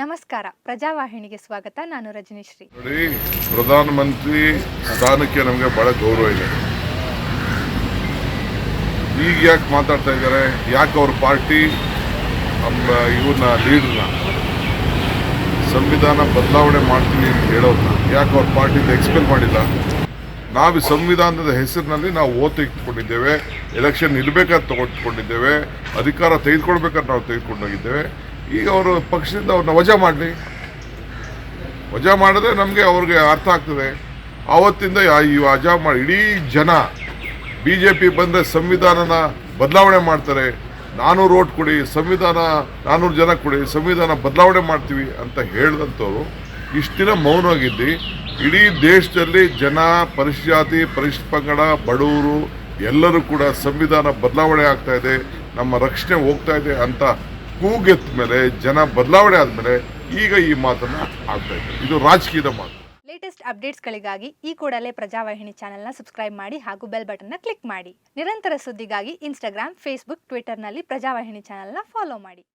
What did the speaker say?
ನಮಸ್ಕಾರ. ಪ್ರಜಾವಾಹಿನಿಗೆ ಸ್ವಾಗತ. ನಾನು ರಜನೀಶ್ರೀ. ನೋಡಿ, ಪ್ರಧಾನಮಂತ್ರಿ ಸ್ಥಾನಕ್ಕೆ ನಮಗೆ ಬಹಳ ಗೌರವ ಇದೆ. ಈಗ ಯಾಕೆ ಮಾತಾಡ್ತಾ ಇದ್ದಾರೆ? ಯಾಕೆ ಅವ್ರ ಪಾರ್ಟಿ ನಮ್ಮ ಇವ್ರನ್ನ, ಲೀಡ್ರನ್ನ? ಸಂವಿಧಾನ ಬದಲಾವಣೆ ಮಾಡ್ತೀವಿ ಅಂತ ಹೇಳೋದನ್ನ ಯಾಕೆ ಅವ್ರ ಪಾರ್ಟಿಯಿಂದ ಎಕ್ಸ್ಪೆಲ್ ಮಾಡಿಲ್ಲ? ನಾವು ಸಂವಿಧಾನದ ಹೆಸರಿನಲ್ಲಿ ನಾವು ಓ ತೆಗೆದುಕೊಂಡಿದ್ದೇವೆ. ಎಲೆಕ್ಷನ್ ಇರಬೇಕಾದ್ರೆ ತಗೊಂಡ್ಕೊಂಡಿದ್ದೇವೆ. ಅಧಿಕಾರ ತೆಗೆದುಕೊಳ್ಬೇಕಾದ್ರೆ ನಾವು ತೆಗೆದುಕೊಂಡೋಗಿದ್ದೇವೆ ಈಗ ಅವರು ಪಕ್ಷದಿಂದ ಅವ್ರನ್ನ ವಜಾ ಮಾಡಲಿ ವಜಾ ಮಾಡಿದ್ರೆ ನಮಗೆ ಅವ್ರಿಗೆ ಅರ್ಥ ಆಗ್ತದೆ. ಆವತ್ತಿಂದ ಈ ವಜಾ ಮಾಡಿ ಇಡೀ ಜನ ಬಿ ಜೆ ಪಿ ಬಂದರೆ ಸಂವಿಧಾನನ ಬದಲಾವಣೆ ಮಾಡ್ತಾರೆ. ನಾನೂರು ಓಟ್ ಕೊಡಿ, ಸಂವಿಧಾನ ನಾನ್ನೂರು ಜನ ಕೊಡಿ, ಸಂವಿಧಾನ ಬದಲಾವಣೆ ಮಾಡ್ತೀವಿ ಅಂತ ಹೇಳಿದಂಥವ್ರು ಇಷ್ಟು ದಿನ ಮೌನವಾಗಿದ್ದು. ಇಡೀ ದೇಶದಲ್ಲಿ ಜನ ಪರಿಶಾತಿ ಪರಿಶ್ ಪಂಗಡ, ಬಡವರು ಎಲ್ಲರೂ ಕೂಡ ಸಂವಿಧಾನ ಬದಲಾವಣೆ ಆಗ್ತಾ ಇದೆ. ನಮ್ಮ ರಕ್ಷಣೆ ಹೋಗ್ತಾ ಇದೆ ಅಂತ ಕೂಗೆತ್ತ ಮೇಲೆ ಜನ ಬದಲಾವಣೆ ಆದಮೇಲೆ ಈಗ ಈ ಮಾತನ್ನ ಆಗ್ತಾ ಇದೆ. ಇದು ರಾಜಕೀಯದ ಮಾತು. ಲೇಟೆಸ್ಟ್ ಅಪ್ಡೇಟ್ಸ್ಗಳಿಗಾಗಿ ಈ ಕೂಡಲೇ ಪ್ರಜಾವಾಹಿನಿ ಚಾನೆಲ್ನ ಸಬ್ಸ್ಕ್ರೈಬ್ ಮಾಡಿ ಹಾಗೂ ಬೆಲ್ ಬಟನ್ನ ಕ್ಲಿಕ್ ಮಾಡಿ. ನಿರಂತರ ಸುದ್ದಿಗಾಗಿ ಇನ್ಸ್ಟಾಗ್ರಾಮ್ ಫೇಸ್ಬುಕ್ ಟ್ವಿಟರ್ನಲ್ಲಿ ಪ್ರಜಾವಾಹಿನಿ ಚಾನೆಲ್ನ ಫಾಲೋ ಮಾಡಿ.